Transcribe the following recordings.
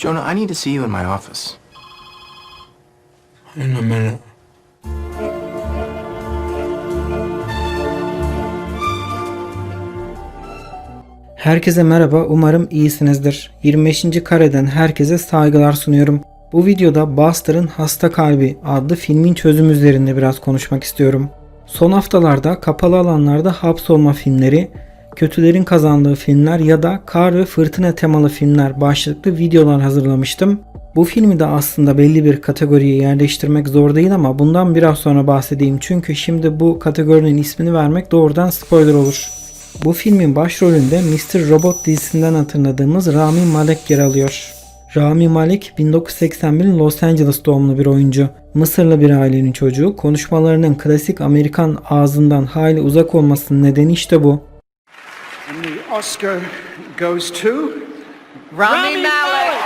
Jonah, I need to see you in my office. In a minute. Herkese merhaba, umarım iyisinizdir. 25. kareden herkese saygılar sunuyorum. Bu videoda Buster'ın Hasta Kalbi adlı filmin çözümü üzerinde biraz konuşmak istiyorum. Son haftalarda kapalı alanlarda hapsolma filmleri, kötülerin kazandığı filmler ya da kar ve fırtına temalı filmler başlıklı videolar hazırlamıştım. Bu filmi de aslında belli bir kategoriye yerleştirmek zor değil ama bundan biraz sonra bahsedeyim çünkü şimdi bu kategorinin ismini vermek doğrudan spoiler olur. Bu filmin başrolünde Mr. Robot dizisinden hatırladığımız Rami Malek yer alıyor. Rami Malek 1981 Los Angeles doğumlu bir oyuncu. Mısırlı bir ailenin çocuğu. Konuşmalarının klasik Amerikan ağzından hayli uzak olmasının nedeni işte bu. Oscar goes to Rami Malek.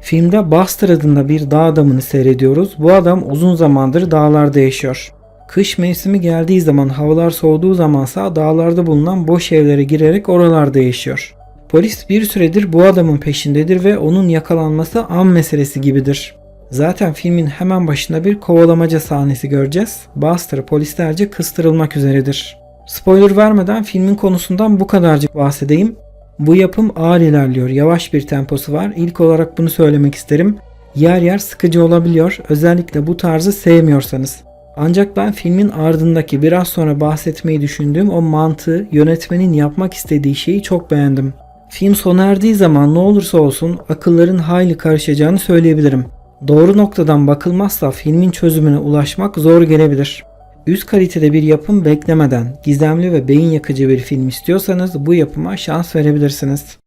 Filmde Buster adında bir dağ adamını seyrediyoruz. Bu adam uzun zamandır dağlarda yaşıyor. Kış mevsimi geldiği zaman havalar soğuduğu zamansa dağlarda bulunan boş evlere girerek oralarda yaşıyor. Polis bir süredir bu adamın peşindedir ve onun yakalanması an meselesi gibidir. Zaten filmin hemen başında bir kovalamaca sahnesi göreceğiz. Buster polislerce kıstırılmak üzeredir. Spoiler vermeden filmin konusundan bu kadarcık bahsedeyim. Bu yapım ağır ilerliyor. Yavaş bir temposu var. İlk olarak bunu söylemek isterim. Yer yer sıkıcı olabiliyor. Özellikle bu tarzı sevmiyorsanız. Ancak ben filmin ardındaki biraz sonra bahsetmeyi düşündüğüm o mantığı, yönetmenin yapmak istediği şeyi çok beğendim. Film sona erdiği zaman ne olursa olsun akılların hayli karışacağını söyleyebilirim. Doğru noktadan bakılmazsa filmin çözümüne ulaşmak zor gelebilir. Üst kalitede bir yapım beklemeden gizemli ve beyin yakıcı bir film istiyorsanız bu yapıma şans verebilirsiniz.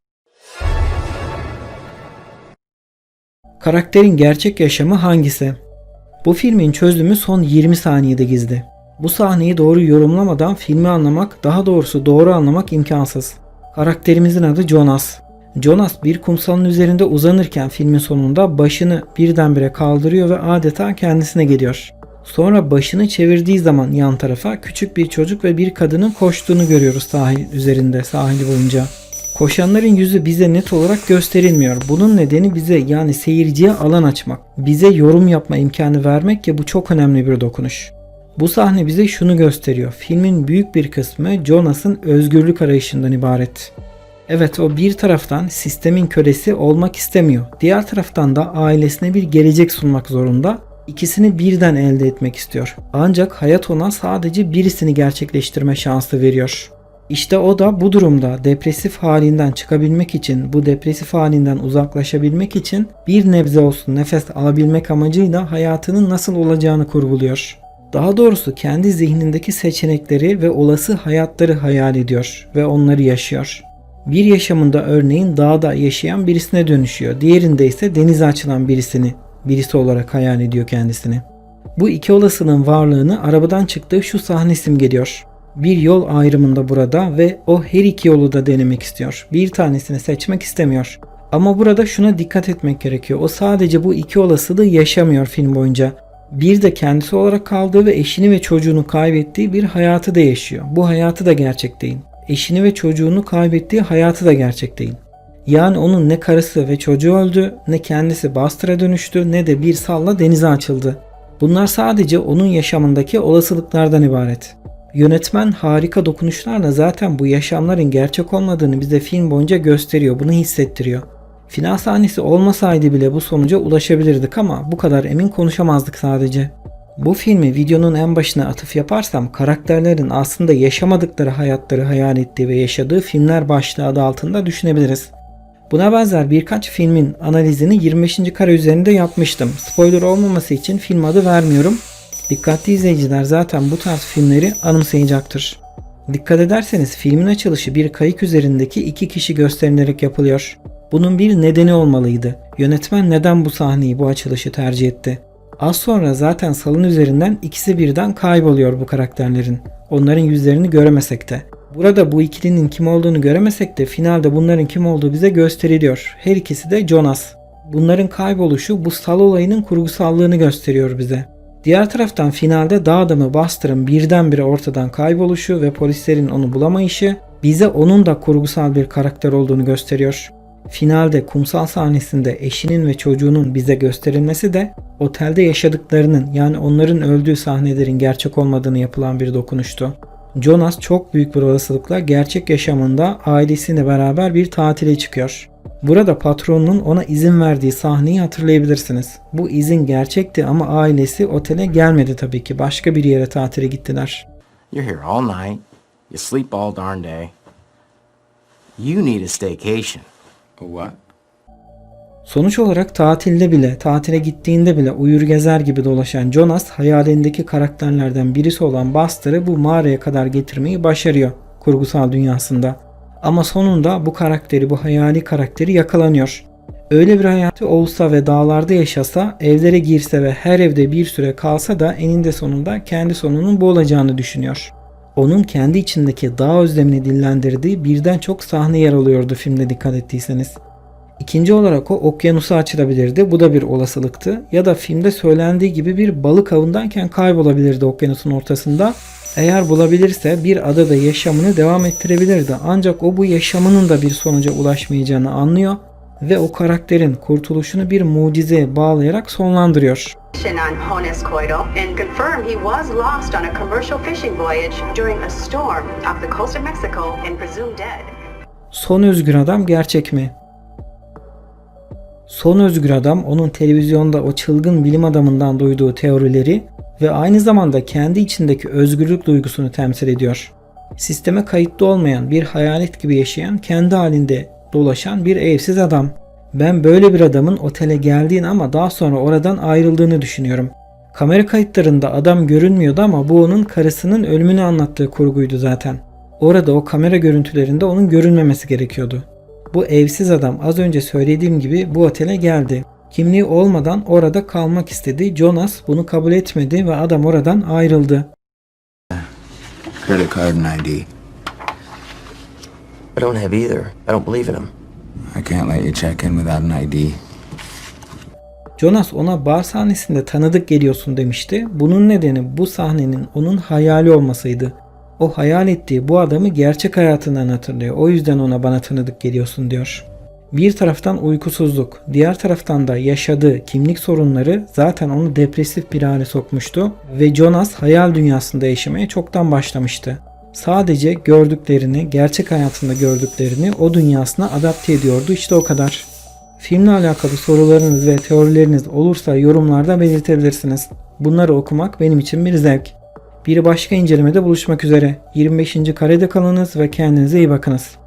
Karakterin gerçek yaşamı hangisi? Bu filmin çözümü son 20 saniyede gizli. Bu sahneyi doğru yorumlamadan filmi anlamak, daha doğrusu doğru anlamak imkansız. Karakterimizin adı Jonas. Jonas bir kumsalın üzerinde uzanırken filmin sonunda başını birdenbire kaldırıyor ve adeta kendisine geliyor. Sonra başını çevirdiği zaman yan tarafa küçük bir çocuk ve bir kadının koştuğunu görüyoruz sahil üzerinde, sahil boyunca. Koşanların yüzü bize net olarak gösterilmiyor. Bunun nedeni bize yani seyirciye alan açmak, bize yorum yapma imkanı vermek ki bu çok önemli bir dokunuş. Bu sahne bize şunu gösteriyor. Filmin büyük bir kısmı Jonas'ın özgürlük arayışından ibaret. Evet o bir taraftan sistemin kölesi olmak istemiyor. Diğer taraftan da ailesine bir gelecek sunmak zorunda. İkisini birden elde etmek istiyor. Ancak hayat ona sadece birisini gerçekleştirme şansı veriyor. İşte o da bu durumda depresif halinden çıkabilmek için, bu depresif halinden uzaklaşabilmek için bir nebze olsun nefes alabilmek amacıyla hayatının nasıl olacağını kurguluyor. Daha doğrusu kendi zihnindeki seçenekleri ve olası hayatları hayal ediyor ve onları yaşıyor. Bir yaşamında örneğin dağda yaşayan birisine dönüşüyor. Diğerinde ise denize açılan birisini, birisi olarak hayal ediyor kendisini. Bu iki olasılığın varlığını arabadan çıktığı şu sahne simgeliyor. Bir yol ayrımında burada ve o her iki yolu da denemek istiyor. Bir tanesini seçmek istemiyor. Ama burada şuna dikkat etmek gerekiyor. O sadece bu iki olasılığı yaşamıyor film boyunca. Bir de kendisi olarak kaldığı ve eşini ve çocuğunu kaybettiği bir hayatı da yaşıyor. Bu hayatı da gerçek değil. Eşini ve çocuğunu kaybettiği hayatı da gerçek değil. Yani onun ne karısı ve çocuğu öldü, ne kendisi Buster'a dönüştü, ne de bir salla denize açıldı. Bunlar sadece onun yaşamındaki olasılıklardan ibaret. Yönetmen harika dokunuşlarla zaten bu yaşamların gerçek olmadığını bize film boyunca gösteriyor, bunu hissettiriyor. Final sahnesi olmasaydı bile bu sonuca ulaşabilirdik ama bu kadar emin konuşamazdık sadece. Bu filmi videonun en başına atıf yaparsam karakterlerin aslında yaşamadıkları hayatları hayal ettiği ve yaşadığı filmler başlığı adı altında düşünebiliriz. Buna benzer birkaç filmin analizini 25. kare üzerinde yapmıştım. Spoiler olmaması için film adı vermiyorum. Dikkatli izleyiciler zaten bu tarz filmleri anımsayacaktır. Dikkat ederseniz filmin açılışı bir kayık üzerindeki iki kişi gösterilerek yapılıyor. Bunun bir nedeni olmalıydı. Yönetmen neden bu sahneyi, bu açılışı tercih etti? Az sonra zaten salın üzerinden ikisi birden kayboluyor bu karakterlerin. Onların yüzlerini göremesek de. Burada bu ikilinin kim olduğunu göremesek de finalde bunların kim olduğu bize gösteriliyor. Her ikisi de Jonas. Bunların kayboluşu bu sal olayının kurgusallığını gösteriyor bize. Diğer taraftan finalde dağ adamı Buster'ın birdenbire ortadan kayboluşu ve polislerin onu bulamayışı bize onun da kurgusal bir karakter olduğunu gösteriyor. Finalde kumsal sahnesinde eşinin ve çocuğunun bize gösterilmesi de otelde yaşadıklarının yani onların öldüğü sahnelerin gerçek olmadığını yapılan bir dokunuştu. Jonas çok büyük bir olasılıkla gerçek yaşamında ailesiyle beraber bir tatile çıkıyor. Burada patronunun ona izin verdiği sahneyi hatırlayabilirsiniz. Bu izin gerçekti ama ailesi otele gelmedi tabii ki. Başka bir yere tatile gittiler. You're here all night. You sleep all darn day. You need a staycation. Sonuç olarak tatilde bile, tatile gittiğinde bile uyur gezer gibi dolaşan Jonas hayalindeki karakterlerden birisi olan Buster'ı bu mağaraya kadar getirmeyi başarıyor kurgusal dünyasında. Ama sonunda bu karakteri, bu hayali karakteri yakalanıyor. Öyle bir hayatı olsa ve dağlarda yaşasa, evlere girse ve her evde bir süre kalsa da eninde sonunda kendi sonunun bu olacağını düşünüyor. Onun kendi içindeki dağ özlemini dillendirdiği birden çok sahne yer alıyordu filmde dikkat ettiyseniz. İkinci olarak o okyanusu açılabilirdi. Bu da bir olasılıktı. Ya da filmde söylendiği gibi bir balık avındayken kaybolabilirdi okyanusun ortasında. Eğer bulabilirse bir adada yaşamını devam ettirebilirdi. Ancak o bu yaşamının da bir sonuca ulaşmayacağını anlıyor ve o karakterin kurtuluşunu bir mucizeye bağlayarak sonlandırıyor. on Jones Coito and confirmed he was lost on a commercial fishing voyage during a storm off the coast of Mexico and presumed dead. Son Özgür Adam gerçek mi? Son Özgür Adam onun televizyonda o çılgın bilim adamından duyduğu teorileri ve aynı zamanda kendi içindeki özgürlük duygusunu temsil ediyor. Sisteme kayıtlı olmayan bir hayalet gibi yaşayan kendi halinde dolaşan bir evsiz adam. Ben böyle bir adamın otele geldiğini ama daha sonra oradan ayrıldığını düşünüyorum. Kamera kayıtlarında adam görünmüyordu ama bu onun karısının ölümünü anlattığı kurguydu zaten. Orada o kamera görüntülerinde onun görünmemesi gerekiyordu. Bu evsiz adam az önce söylediğim gibi bu otele geldi. Kimliği olmadan orada kalmak istedi. Jonas bunu kabul etmedi ve adam oradan ayrıldı. Credit card and ID. I don't have either. I don't believe in them. I can't let you check in without an ID. Jonas ona bar sahnesinde tanıdık geliyorsun demişti. Bunun nedeni bu sahnenin onun hayali olmasıydı. O hayal ettiği bu adamı gerçek hayatından hatırlıyor. O yüzden ona bana tanıdık geliyorsun diyor. Bir taraftan uykusuzluk, diğer taraftan da yaşadığı kimlik sorunları zaten onu depresif bir hale sokmuştu ve Jonas hayal dünyasında yaşamaya çoktan başlamıştı. Sadece gördüklerini, gerçek hayatında gördüklerini o dünyasına adapte ediyordu. İşte o kadar. Filmle alakalı sorularınız ve teorileriniz olursa yorumlarda belirtebilirsiniz. Bunları okumak benim için bir zevk. Bir başka incelemede buluşmak üzere. 25. karede kalınız ve kendinize iyi bakınız.